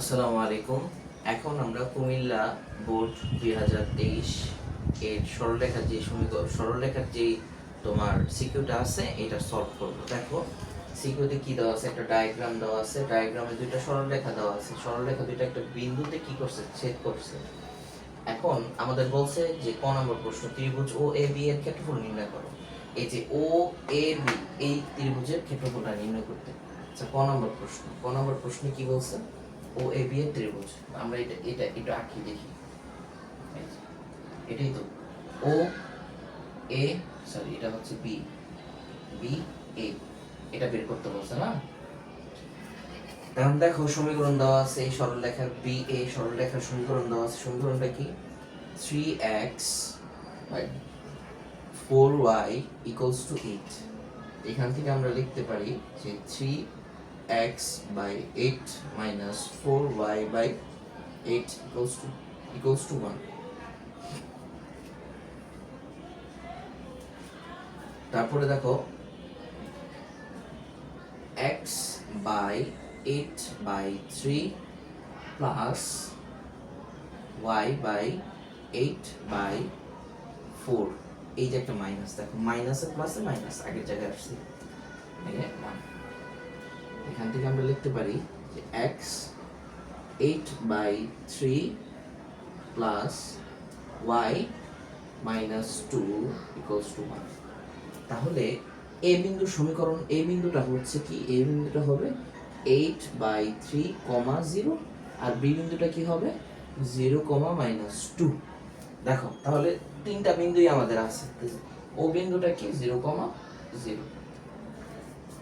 আসসালামু আলাইকুম। এখন আমরা কুমিল্লা বোর্ড দুই হাজার তেইশ এর সরলরেখার যে সমীকরণ, সরলরেখার যে তোমার সিকিউটা আছে, এটা সলভ করব। দেখো সিকিউতে কি দেওয়া আছে? একটা ডায়াগ্রাম দেওয়া আছে। ডায়াগ্রামে দুইটা সরলরেখা দেওয়া আছে। সরলরেখা দুইটা একটা বিন্দুতে কি করছে? ছেদ করছে। এখন আমাদের বলছে যে ক নম্বর প্রশ্ন, ত্রিভুজ ও এ বি এর ক্ষেত্রফল নির্ণয় করো। এই যে ও, এ, বি, এই ত্রিভুজের ক্ষেত্রফলটা নির্ণয় করতে। আচ্ছা ক নম্বর প্রশ্ন? ক নম্বর প্রশ্নে কি বলছে? ও এ বি এর ত্রিভুজ। আমরা এটা এটা এটা আঁকি দেখি। এটাই তো। ও এ সরি এটা হচ্ছে বি বি এ এটা বের করতে বলছে না? এখন দেখো, সমীকরণ দেওয়া আছে, এই সরলরেখার বি এ সরলরেখার সমীকরণ দেওয়া আছে। সমীকরণটা কি? Three X four Y equals to eight এখান থেকে আমরা লিখতে পারি যে three by eight minus four Y by eight equals to equals to one তারপরে দেখো X by eight by three plus Y by eight by four এই যে একটা মাইনাস দেখো মাইনাসে প্লাসে মাইনাস আগের জায়গায় আসছে, এখানে one। এখান থেকে আমরা লিখতে পারি যে X eight by three plus Y minus two equals to one তাহলে এ বিন্দুর সমীকরণ এ বিন্দুটা হচ্ছে কি? এ বিন্দুটা হবে eight by three comma zero R B বিন্দুটা কি হবে? জিরো কমা মাইনাস টু দেখো, তাহলে তিনটা বিন্দুই আমাদের আছে। ও বিন্দুটা কি? জিরো কমা জিরো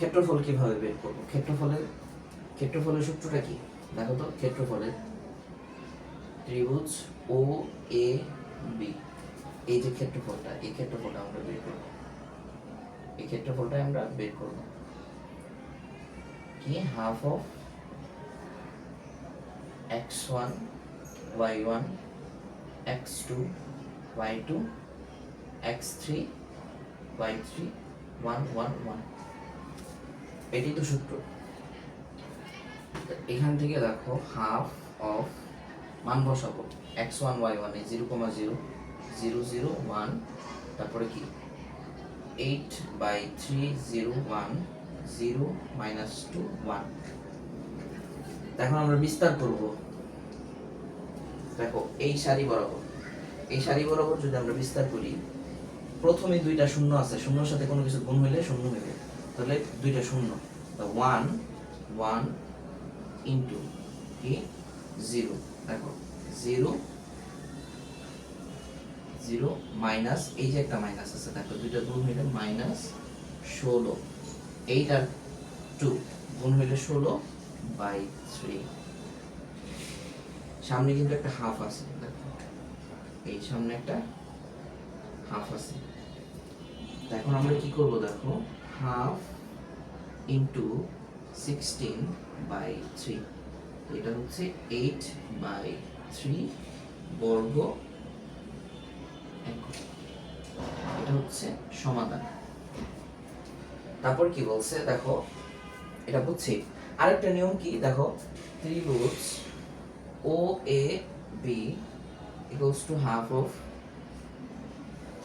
ক্ষেত্রফল কীভাবে বের করব? ক্ষেত্রফলের ক্ষেত্রফলের সূত্রটা কি? দেখো তো, ক্ষেত্রফলের ত্রিভুজ ও এ বি। এই যে ক্ষেত্রফলটা, এই ক্ষেত্রফলটা আমরা বের করব। এই ক্ষেত্রফলটা আমরা বের করব। কি? Half of X one Y one, X two Y two, X three Y three, one one one. এটি তো সূত্র। এখান থেকে দেখো হাফ অফ মান বসাবো। X one Y one zero comma zero zero zero one তারপরে কি? Eight by three zero one zero minus two one এখন আমরা বিস্তার করব। দেখো, এই সারি বরাবর। এই সারি বরাবর যদি আমরা বিস্তার করি, প্রথমে দুইটা শূন্য আছে, শূন্যর সাথে কোনো কিছু গুণ হইলে শূন্য হইবে তাহলে দুইটা শূন্য। ওয়ান ওয়ান ইন্টু কি? জিরো দেখো জিরো জিরো মাইনাস এই যে একটা মাইনাস আছে, দেখো, দুইটা গুণ হইলে মাইনাস ষোলো। এইট আর টু গুণ হইলে ষোলো বাই থ্রি সামনে কিন্তু একটা হাফ আছে, দেখো। এই সামনে একটা হাফ আছে। এখন আমরা কি করব, দেখো? Half into sixteen by three এটা হচ্ছে এইট বাই থ্রি বর্গ। এটা হচ্ছে সমাধান। তারপর কি বলছে? দেখো, এটা বুঝছি। আরেকটা নিয়ম কি? দেখো ত্রিভুজ O A B equals to half of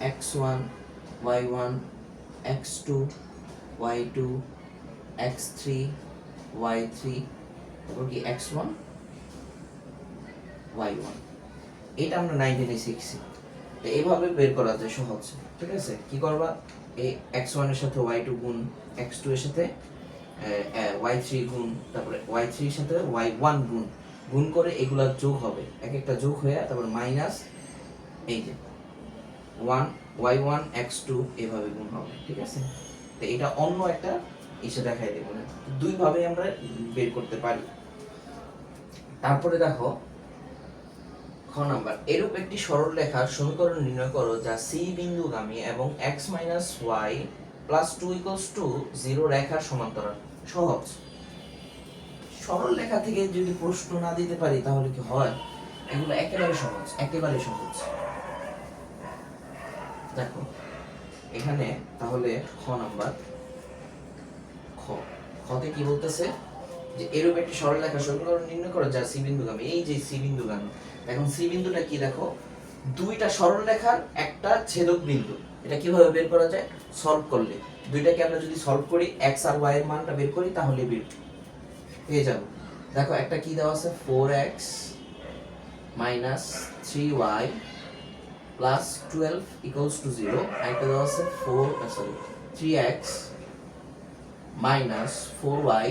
X one Y one X three Y three তারপর কি এক্স ওয়ান ওয়াই ওয়ান এটা আমরা নাইনটিনে শিখছি। তো এইভাবে বের করা যায় সহজ, ঠিক আছে? কি করবা? এই এক্স ওয়ানের সাথে ওয়াই টু গুণ এক্স টু এর সাথে ওয়াই থ্রি গুণ, তারপরে ওয়াই থ্রির সাথে ওয়াই ওয়ান গুণ। গুণ করে এগুলা যোগ হবে। এক একটা যোগ হয়ে, তারপর মাইনাস এই যে one Y one X two এভাবে গুণ হবে, ঠিক আছে? তো এটা অন্য একটা এসে দেখাই দেবো না। দুইভাবে আমরা বের করতে পারি। তারপরে দেখো, খ নাম্বার, এরূপ একটি সরল রেখার সমীকরণ নির্ণয় করো যা সি বিন্দুগামী এবং X minus Y plus two equals to zero রেখার সমান্তরাল। সহজ। সরল রেখা থেকে যদি প্রশ্ন না দিতে পারি, তাহলে কি হয়? এগুলো একেবারে সহজ একেবারে সহজ। দেখো, এখানে তাহলে খ নাম্বার খতে কি বলতেছে? যে এরূপ একটি সরলরেখা সমীকরণ নির্ণয় করো যা সি বিন্দুগামী এই যে সি বিন্দুগামী এখন সি বিন্দুটা কি দেখো? দুইটা সরলরেখার একটা ছেদক বিন্দু এটা কীভাবে বের করা যায়? সলভ করলে। দুইটাকে আমরা যদি সলভ করি, এক্স আর ওয়াই এর মানটা বের করি, তাহলে বের পেয়ে যাব। দেখো, একটা কি দেওয়া আছে? Four X minus three Y plus twelve equals to zero. একটা দেওয়া আছে? Four sorry three X minus four Y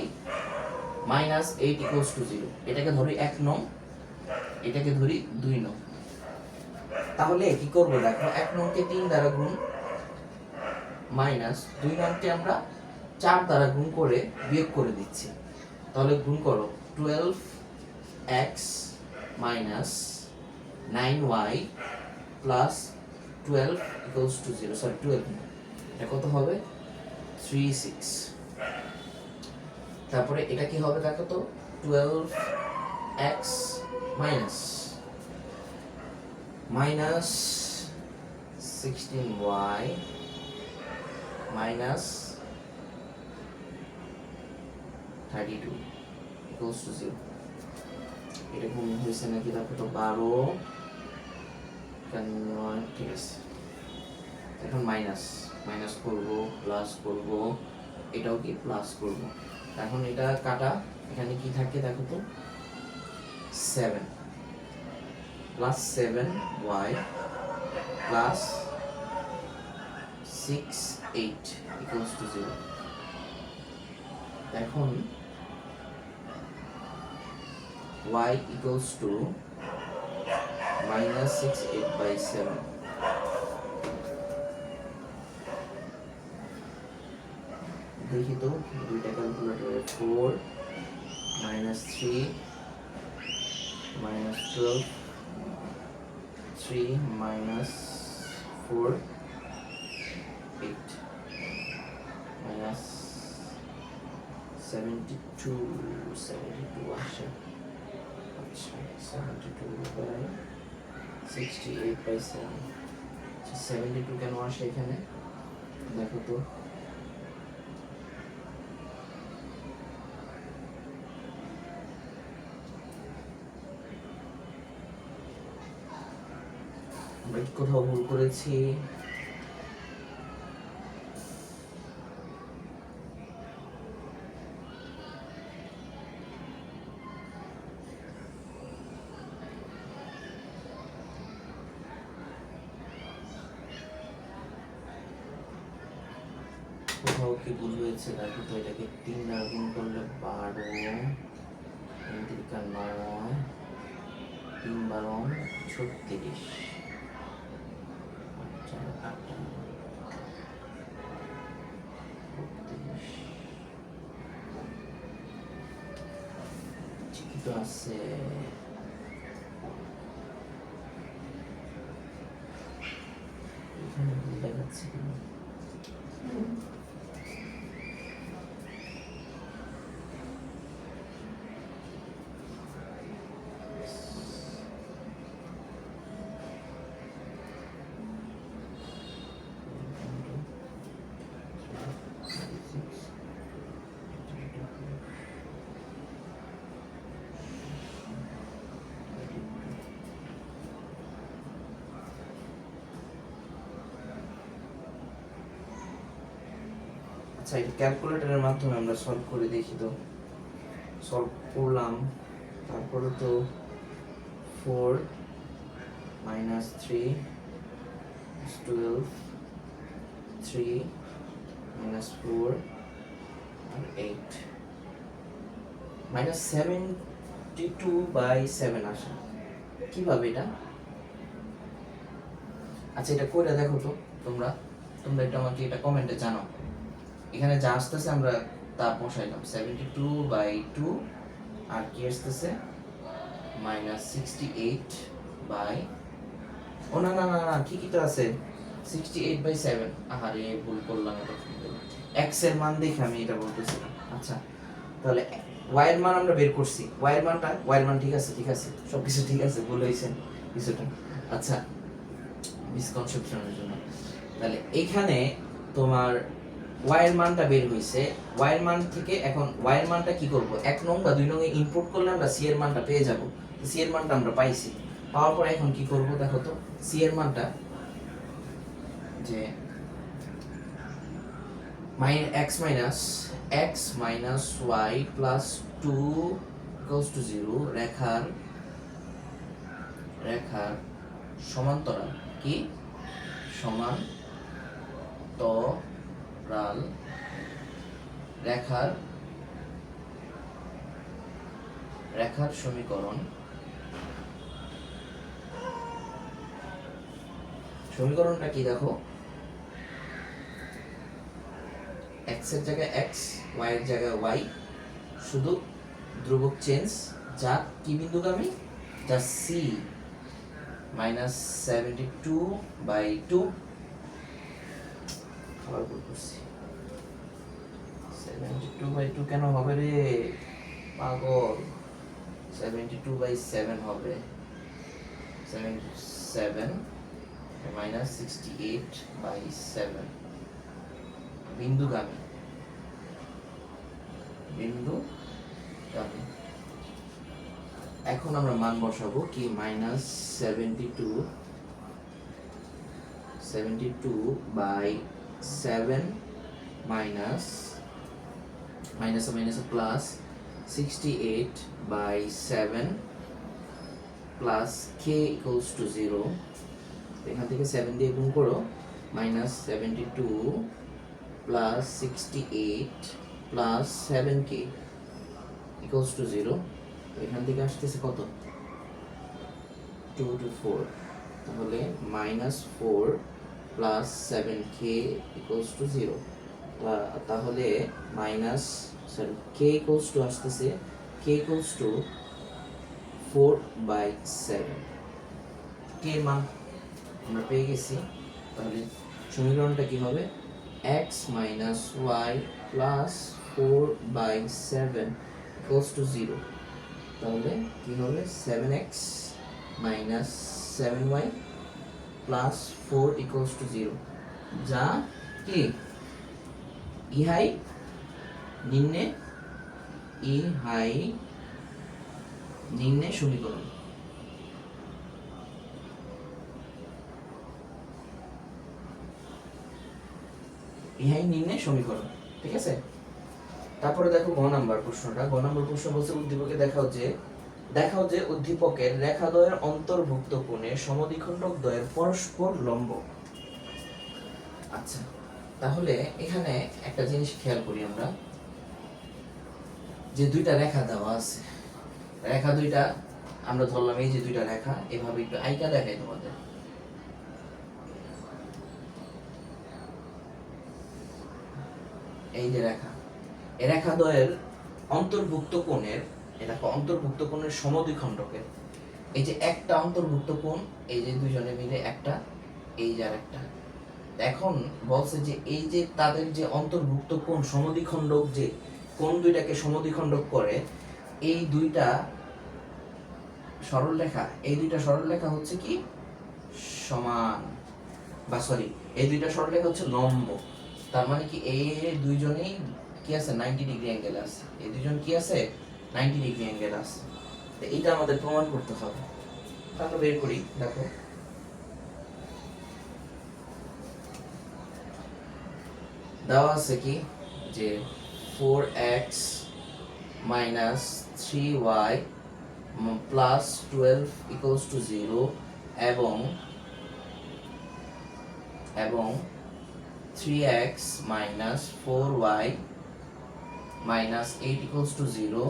minus eight equals to zero. এটাকে ধরি এক নং, এটাকে ধরি দুই নং। তাহলে কি করব দেখো, এক নংকে তিন দ্বারা গুণ মাইনাস দুই নংকে আমরা চার দ্বারা গুণ করে বিয়োগ করে দিচ্ছি। তাহলে গুণ করো twelve X minus nine Y plus twelve equals to zero sorry twelve এটা কত হবে? থ্রি সিক্স তারপরে এটা কি হবে দেখো তো? Twelve X minus minus sixteen Y minus thirty two equals to zero এটা গুণ হয়েছে নাকি? দেখো তো বারো। নয় ঠিক আছে। এখন মাইনাস মাইনাস করব প্লাস করব। এটাও কি? প্লাস করব। এখন এটা কাটা। এখানে কি থাকে দেখো তো? Seven plus seven Y plus six eight equals to zero এখন y equals to minus 6 8 by 7 দেখি তো দুইটা ক্যালকুলেটরে four minus three minus twelve three minus four eight minus seventy two seventy two আসে আচ্ছা seventy two by sixty eight by seven seventy two কেন আসে এখানে দেখো তো কোথাও ভুল করেছি। কোথাও কি ভুল হয়েছে? দেখো তো, এটাকে তিন দ্বারা গুণ করলে বারো, তিন তিরিকা তিন বারো, ছত্রিশ। আচ্ছা আটটা বত্রিশ ঠিকই তো আছে এখানে ভুল দেখাচ্ছে কেন আচ্ছা এটা ক্যালকুলেটরের মাধ্যমে আমরা সলভ করে দেখি তো। সলভ করলাম, তারপরে তো four minus three twelve three minus four R eight minus seventy two by seven আসে। কীভাবে এটা? আচ্ছা এটা করে দেখো তো তোমরা। তোমরা এটা আমাকে এটা কমেন্টে জানাও। এখানে যা আসতেছে আমরা তা বসাইলাম। সেভেন্টি টু বাই টু আর কি আসতেছে? মাইনাস সিক্সটি এইট বাই ও না না না না, ঠিকই তো আছে। সিক্সটি এইট বাই সেভেন আহারে, ভুল করলাম এটা এক্সের মান দেখে আমি এটা বলতেছিলাম। আচ্ছা তাহলে ওয়াই এর মান আমরা বের করছি। ওয়াই এর মানটা ওয়াই এর মান ঠিক আছে ঠিক আছে। সব কিছু ঠিক আছে, ভুল হয়েছে কিছুটা। আচ্ছা মিসকনসেপশনের জন্য। তাহলে এখানে তোমার এর মানটা বের y এর মান থেকে এখন এর মানটা কি করব? এক নং বা দুই নং এ ইনপুট করলে আমরা সি এর মানটা পেয়ে যাব। সি এর মানটা আমরা পাইছি। পাওয়ার পরে এখন কি করব দেখো তো? সি এর মানটা যে মাই x minus x minus y plus two equals to zero রেখার রেখার সমান্তরাল কি? সমান তরাল রেখার রেখার সমীকরণ। সমীকরণটা কি দেখো? x এর জায়গায় এক্স ওয়াই এর জায়গায় ওয়াই শুধু ধ্রুবক চেঞ্জ যা কি বিন্দুগামী? যা C minus seventy two by two আবার ভুল সেভেন্টি টু বাই টু কেন হবে রে? পাগল। সেভেন্টি টু বাই সেভেন হবে। Seventy seven minus sixty eight by seven বিন্দুগামী। বিন্দুগামী। এখন আমরা মান বসাবো কি? Minus seventy two seventy two by seven minus minus minus plus sixty eight by seven plus K equals to zero এখান থেকে seven দিয়ে গুণ করো minus seventy two plus sixty eight plus seven K equals to zero এখান থেকে আসতেছে কত? Two two four তাহলে minus four plus seven K equals to zero তাহলে minus sorry K equals to আসতেছে K equals to four by seven K মান আমরা পেয়ে গেছি। তাহলে সমীকরণটা কি হবে? X minus Y plus four by seven equals to zero তাহলে কি হবে? Seven X minus seven Y plus four equals to zero যা কি? ইহাই নিম্নে ইহাই নিম্নে সমীকরণ। ইহাই নিম্নে সমীকরণ, ঠিক আছে? তারপরে দেখো গ নাম্বার প্রশ্নটা। গ নাম্বার প্রশ্ন বলছে উদ্দীপকে দেখাও যে দেখাও যে উদ্দীপকের রেখাদ্বয়ের অন্তর্ভুক্ত কোণে সমদ্বিখণ্ডক দ্বয়ের পরস্পর লম্ব। আচ্ছা তাহলে এখানে একটা জিনিস খেয়াল করি আমরা। যে দুইটা রেখা দেওয়া আছে, রেখা দুইটা, আমরা ধরলাম এই যে দুইটা রেখা, এভাবে একটু আইকা দেখাই তোমাদের। এই যে রেখা, এ রেখা দ্বয়ের অন্তর্ভুক্ত কোণের এটা অন্তর্ভুক্ত কোণের সমদ্বিখণ্ডকের এই যে একটা অন্তর্ভুক্ত কোণ, এই যে দুজনে মিলে একটা, এই যে একটা এখন বলছে যে এই যে তাদের যে অন্তর্ভুক্ত কোণ, সমদ্বিখণ্ডক যে কোণ দুইটাকে সমদ্বিখণ্ডক করে, এই দুইটা সরলরেখা এই দুইটা সরলরেখা হচ্ছে কি? সমান, বা সরি এই দুইটা সরলরেখা হচ্ছে লম্ব। তার মানে কি এই দুইজনেই কি আছে? 90 ডিগ্রি অ্যাঙ্গেল আছে। এই দুইজন কি আছে? 90 ডিগ্রি অ্যাঙ্গেল আছে। তো এটা আমাদের প্রমাণ করতে হবে। তা আমরা বের করি, দেখো। দেওয়া আছে কি? যে four X minus three Y plus twelve equals to zero এবং এবং three X minus four Y minus eight equals to zero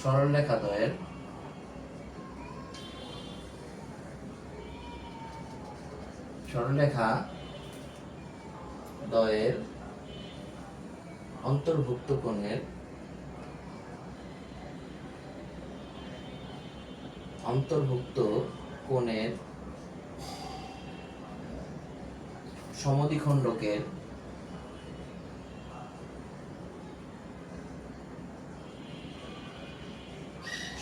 সরল রেখা দ্বয়ের সরলরেখা দ্বয়ের অন্তর্ভুক্ত কোণের অন্তর্ভুক্ত কোণের সমদ্বিখণ্ডকের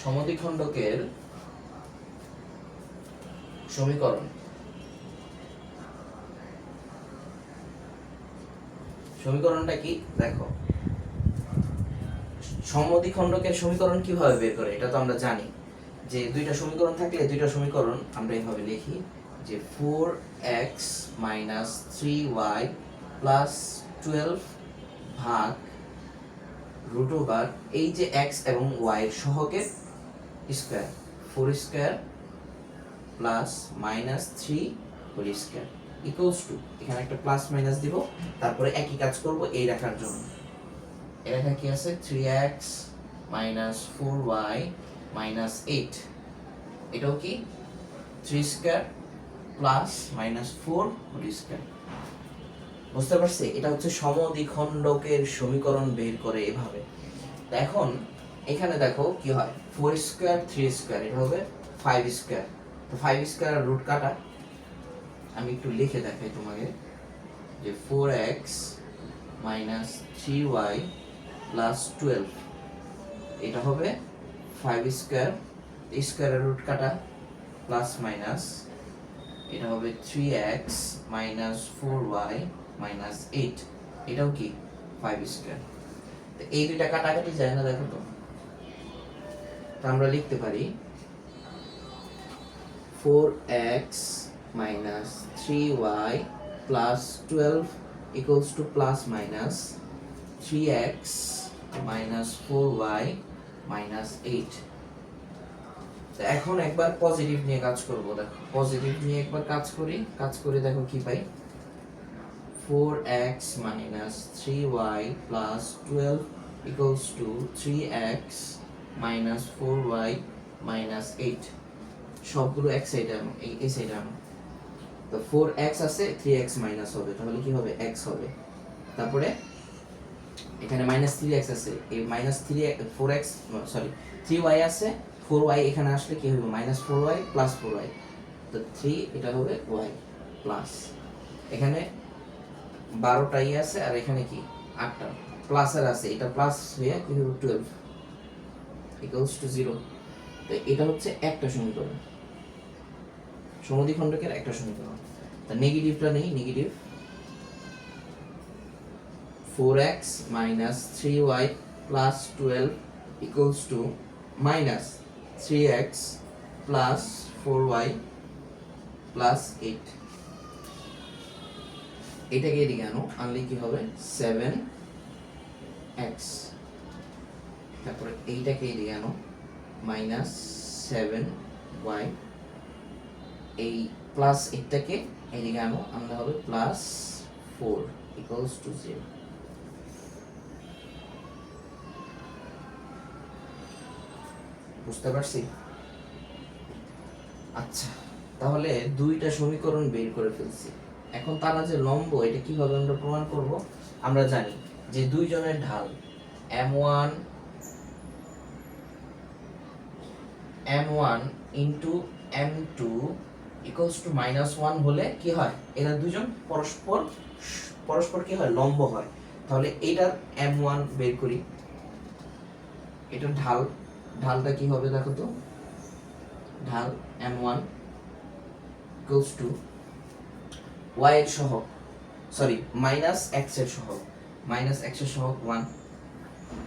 সমদ্বিখণ্ডকের সমীকরণ। সমীকরণটা কি? দেখো। সমদ্বিখণ্ডকের সমীকরণ কীভাবে বের করে? এটা তো আমরা জানি। যে দুইটা সমীকরণ থাকলে দুইটা সমীকরণ আমরা এইভাবে লিখি যে four X minus three Y plus twelve ভাগ রুট ওভার এই যে এক্স এবং ওয়াই এর সহগের square. Four square plus minus three whole square equals to এখানে একটা প্লাস মাইনাস দিব, তারপরে একই কাজ করব এই রাখার জন্য। এ রেখা কি আছে? Three X minus four Y minus eight এটাও কি? Three square plus minus four whole square বুঝতে পারছি? এটা হচ্ছে সমদ্বিখণ্ডকের সমীকরণ বের করে এভাবে। এখন এখানে দেখো কি হয়? ফোর স্কোয়ার থ্রি স্কোয়ার এটা হবে ফাইভ স্কোয়ার তো ফাইভ স্কোয়ার রুট কাটা। আমি একটু লিখে দেখাই তোমাকে যে four X minus three Y plus twelve এটা হবে ফাইভ স্কোয়ার স্কোয়ারের রুট কাটা প্লাস মাইনাস এটা হবে three X minus four Y minus eight এটাও কি? ফাইভ স্কোয়ার তো এই দুইটা কাটাকাটি যায় না, দেখো তো। আমরা লিখতে পারি four X minus three Y plus twelve equals to plus minus three X minus four Y minus eight তো এখন একবার পজিটিভ নিয়ে কাজ করব, দেখো। পজিটিভ নিয়ে একবার কাজ করি, কাজ করে দেখো কি পাই। Four x minus three y plus twelve equals to three x minus four y minus eight সবগুলো এক সাইডে আনো, এই এই সাইডে আনো। তো ফোর এক্স আছে থ্রি এক্স মাইনাস হবে। তাহলে কি হবে? এক্স হবে। তারপরে এখানে মাইনাস থ্রি এক্স আছে। এই minus three four x sorry three y আছে ফোর ওয়াই এখানে আসলে কি হবে? Minus four y plus four y তো থ্রি এটা হবে ওয়াই প্লাস এখানে বারোটাই আছে, আর এখানে কি? আটটা। প্লাসের আছে। এটা প্লাস হয়ে কি হবে? টুয়েলভ ইকুয়ালস টু জিরো তো এটা হচ্ছে একটা সমীকরণ। সমদ্বিখণ্ডকের একটা সমীকরণ। তা নেগেটিভটা নেই negative four x minus three y plus twelve equals to minus three x plus four y plus eight এটাকে এদিকে আনো, আনলে কি হবে? সেভেন এক্স তারপরে এইটাকে এদিকে আনো মাইনাস সেভেন ওয়াই এই প্লাস এইটটাকে এদিকে আনো, আনলে হবে plus four equals to zero বুঝতে পারছি? আচ্ছা তাহলে দুইটা সমীকরণ বের করে ফেলছি। এখন তারা যে লম্ব, এটা কীভাবে আমরা প্রমাণ করব? আমরা জানি যে দুইজনের ঢাল M one M one into M two equals to minus one হলে কি হয়? এরা দুজন পরস্পর পরস্পর কি হয়? লম্ব হয়। তাহলে এটার এম ওয়ান বের করি। এটার ঢাল, ঢালটা কি হবে দেখো তো? ঢাল M one equals to y এর সহগ সরি মাইনাস এক্সের সহগ। মাইনাস এক্সের সহগ ওয়ান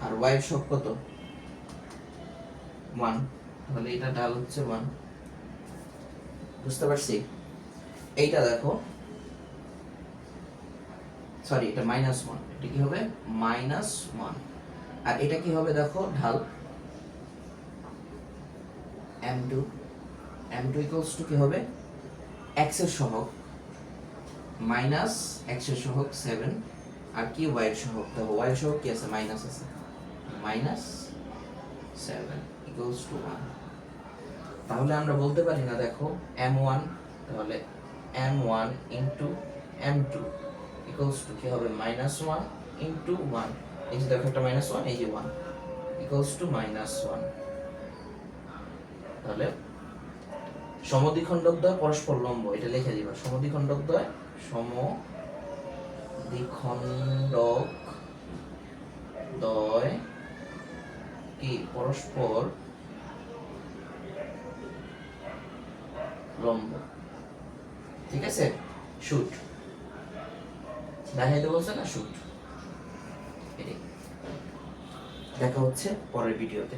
আর ওয়াই এর সহগ কত? ওয়ান তাহলে এটা ঢাল হচ্ছে ওয়ান বুঝতে পারছি? এইটা দেখো। সরি, এটা মাইনাস ওয়ান এটা কি হবে? মাইনাস ওয়ান আর এটা কি হবে দেখো? ঢাল। M two M two equals to কি হবে? এক্সের সহগ। মাইনাস এক্সের সহগ সেভেন আর কি? ওয়াই এর সহগ? দেখো ওয়াই এর সহগ কি আছে? মাইনাস আছে। Minus seven equals to one তাহলে আমরা বলতে পারি, না দেখো এম ওয়ান তাহলে M one into M two equals to কি হবে? মাইনাস ওয়ান ইন্টু ওয়ান এই যে দেখো একটা মাইনাস ওয়ান এই যে one equals to minus one তাহলে সমদ্বিখণ্ডক দ্বয় পরস্পর লম্ব, এটা লিখে দিবা। সমদ্বিখণ্ডক দ্বয় সমদ্বিখণ্ডক দ্বয় কি? পরস্পর লম্ব ঠিক আছে? শুট। দেখাইতে বলছে না শুট? দেখা হচ্ছে পরের ভিডিওতে।